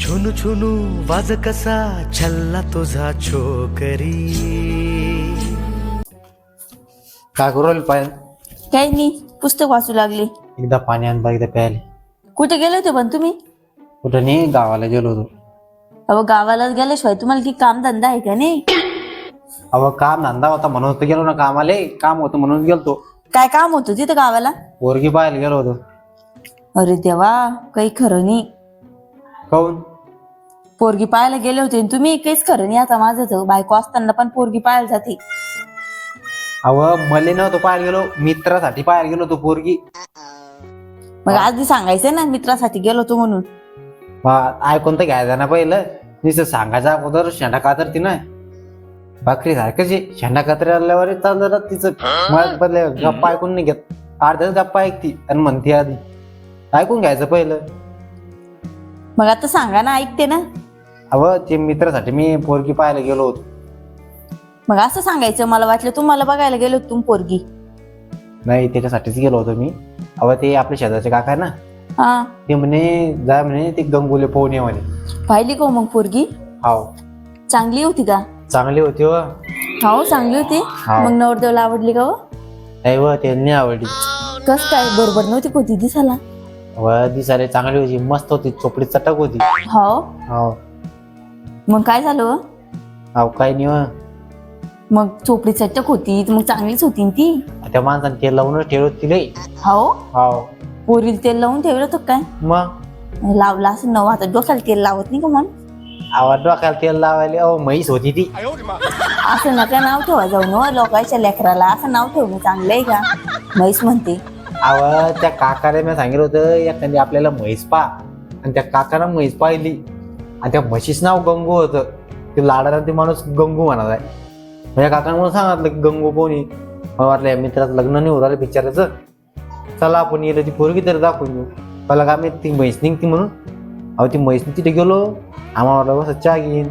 छुनू छुनू वाज कसा छल्ला तुझा छोकरी. काय करू राहिली पाय काही नाही पुस्तक वाचू लागले. एकदा पाणी आण बा एकदा प्यायला. कुठे गेले होते पण तुम्ही? कुठं नाही गावाला गेलो होतो. अहो गावाला गेल्याशिवाय तुम्हाला की काम धंदा आहे का नाही? अहो काम धंदा होता म्हणून तर गेलो ना कामाले. काम होतं म्हणून गेलतो. काय काम होतं तिथं गावाला? पोरगी पाहायला गेलो होतो. अरे देवा काही खरं नाही. काऊन? पोरगी पाहायला गेले होते आणि तुम्ही काहीच खरं नाही. आता माझं तर बायको असताना पण पोरगी पाहायला जाते. अहो मले नव्हतो पाहायला गेलो. मित्रासाठी पाहायला गेलो होतो पोरगी. मग आधी सांगायचं ना मित्रासाठी गेलो होतो म्हणून. ऐकून तर घ्यायचं ना पहिलं. नुसतं सांगायचं अगोदर शेंडा कातरती ना भाकरी सारखंच आहे. शेंडा कातरी आल्यावर चाललं तिचं. बदले गप्पा ऐकून नाही घेत. अर्ध्याच गप्पा ऐकती आणि म्हणते आधी. ऐकून घ्यायचं पहिलं. मग आता सांगा ना ऐकते ना. अहो ते मित्रासाठी मी पोरगी पाहायला गेलो होतो. मग असं सांगायचं मला वाटलं तुम्हाला बघायला गेलो होतो तुम्ही पोरगी. नाही त्याच्यासाठीच गेलो होतो मी. अहो ते आपल्या शेजारचे काका आहे ना. हा. ते म्हणे जा म्हणे ते गंगोले पोहून ये म्हणे. पाहिली का हो मग पोरगी? हाव. चांगली होती का? चांगली होती व हो चांगली होती. मग नवरदेवला आवडली का हो? नाही व त्यांनी आवडली. कस काय बरोबर नव्हती का होती दिसाला व दिसायला चांगली होती मस्त होती चोपडी चटक होती. हो? हाव मग काय झालं हो? हाव काय नाही व. मग चोपडी चटक होती तर मग चांगलीच होती ना ती? त्या माणसाने ते लावूनच ठेवलं होती लई हो? हाव पोरीला तेल लावून ठेवलं होतं काय? मग? लावला असं नवा आता डोक्याला तेल लावत नाही का मग आवाज डोक्याला तेल लावायला अहो म्हैस होती ती. असं नका नाव ठेवा जाऊ ना लोकांच्या लेकराला. असं नाव ठेवणं चांगलं आहे का? म्हैस म्हणते. आवाज त्या काकाने मी सांगितलं होतं एखादी आपल्याला म्हैस पा. आणि त्या काकानं म्हैस पाहिली. आणि त्या म्हशीचं नाव गंगू होतं. ते लाडाला ते माणूस गंगू म्हणत आहे माझ्या म्हणजे काकाने मला सांगितलं की गंगू कोणी? मला वाटलं या मित्राचं लग्न नाही होत आलं बिचाराचं चला आपण येलं ती पोरगी तरी दाखवून घेऊ मला का मी ती म्हैस निघती म्हणून. अहो ती म्हैस तिथे गेलो. आम्हाला वाटलं बस चहा घेईन.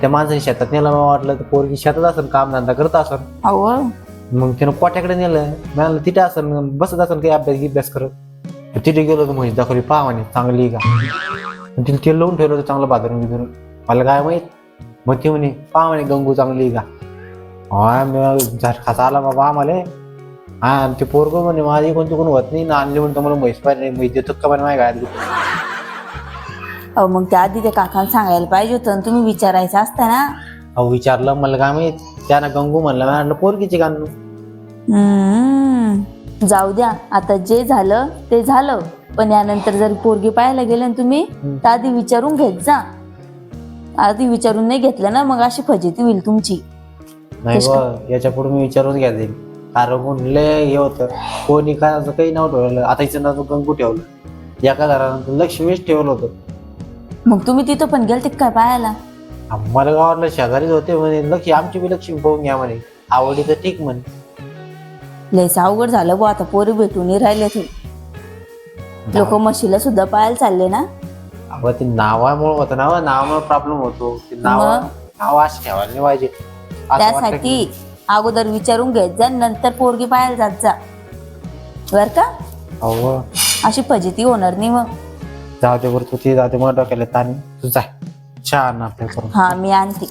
त्या माणसाने शेतात नेलं मला वाटलं तर पोरगी शेतात असेल काम धंदा करत असेल अहो मग त्यानं कोट्याकडे नेलं? मला तिथे असं बसत असेल काही अभ्यास अभ्यास करत. तिथे गेलो होतो म्हैस दाखवली पहा म्हणे चांगली का? आणि ते लावून ठेवलं होतं चांगलं बाजारून बिजारून मला काय माहीत? मग ती म्हणे पहा म्हणे गंगू चांगली आहे का? हा मी झटकाचा आला बाबा आम्हाला. हा ते पोरगं म्हणे माझी कोणती कोण होत नाही ना आणली म्हणतो मला म्हैस पाहिजे म्हैस देतो का म्हणे माझ्या गाड्यात अहो मग त्या आधी त्या काकांना सांगायला पाहिजे होतं आणि तुम्ही विचारायचं असतं ना. अहो विचारलं मला काय माहीत त्यानं गंगू म्हणलं मी म्हणलं पोरगीची हम्म. जाऊ द्या. आता जे झालं ते झालं. पण यानंतर जर पोरगी पाहायला गेले ना तुम्ही तर आधी विचारून घेत जा. आधी विचारून नाही घेतलं ना मग अशी फजिती होईल तुमची. नाही बा याच्यापुढे मी विचारून घ्या जाईल कारण म्हणले हे होतं. कोणी काय असं काही नाव ठेवलं आता हिचं नाव गंगू ठेवलं. एका घरानंतर लक्ष्मीच ठेवलं होतं. मग तुम्ही तिथं पण गेलते का काय पाहायला? आम्हाला गावातलं शेजारीच होते म्हणे. लक्ष्मी आमची बी लक्ष्मी पाहून घ्या म्हणे. आवडी तर ठीक म्हणे. लयच अवघड झालं बुवा आता पोरी भेटून नाही राहिले ते. लोक म्हशीला सुद्धा पाहायला चालले ना? अगं ते नावामुळे होतं ना नावामुळे प्रॉब्लेम होतो. ते नाव मग? नाव असं ठेवायला नाही पाहिजे. असं वाटतं त्यासाठी अगोदर विचारून घेत जा नंतर पोरगी पाहायला जात जा. बर का? अहो अशी फजिती होणार नाही मग. जाऊ दे बरं तू ते जाऊ दे. मला डोक्याला ताणी तू जाय आपल्या करून हा मी आणते.